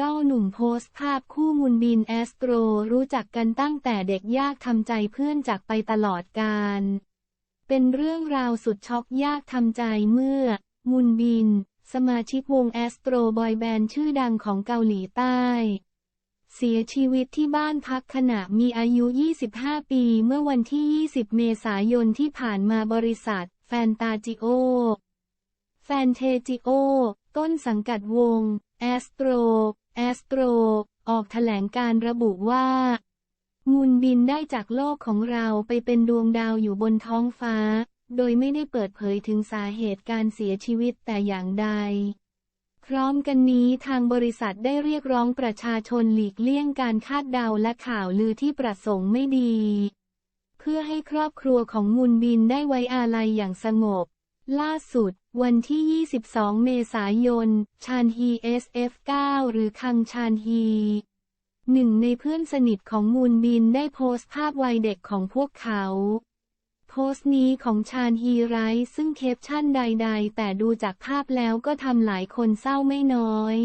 ดอลหนุ่มโพสต์ภาพคู่มุนบินแอสโตรรู้จักกันตั้งแต่เด็กยากทำใจเพื่อนจากไปตลอดกาลเป็นเรื่องราวสุดช็อกยากทำใจเมื่อ มุนบิน สมาชิกวงแอสโตรบอยแบนด์ชื่อดังของเกาหลีใต้ เสียชีวิตที่บ้านพักขณะมีอายุ 25 ปีเมื่อวันที่ 20 เมษายนที่ผ่านมาบริษัท แฟนตาจิโอ แฟนเทจิโอ ต้นสังกัดวง แอสโตร แอสโตร ออกแถลงการระบุว่า มูลบินได้จากโลกของเราไปเป็นดวงดาวอยู่บนท้องฟ้า โดยไม่ได้เปิดเผยถึงสาเหตุการเสียชีวิตแต่อย่างใด พร้อมกันนี้ทางบริษัทได้เรียกร้องประชาชนหลีกเลี่ยงการคาดเดาและข่าวลือที่ประสงค์ไม่ดี เพื่อให้ครอบครัวของมุนบินได้ไว้อาลัยอย่างสงบ ล่าสุด วันที่ 22 เมษายน ชานฮี SF9 หรือคังชานฮี หนึ่งในเพื่อนสนิทของมูลบินได้โพสต์ภาพวัยเด็กของพวกเขา โพสต์นี้ของชานฮีไรซึ่งเคปชั่นใด ๆ แต่ดูจากภาพแล้วก็ทำหลายคนเศร้าไม่น้อย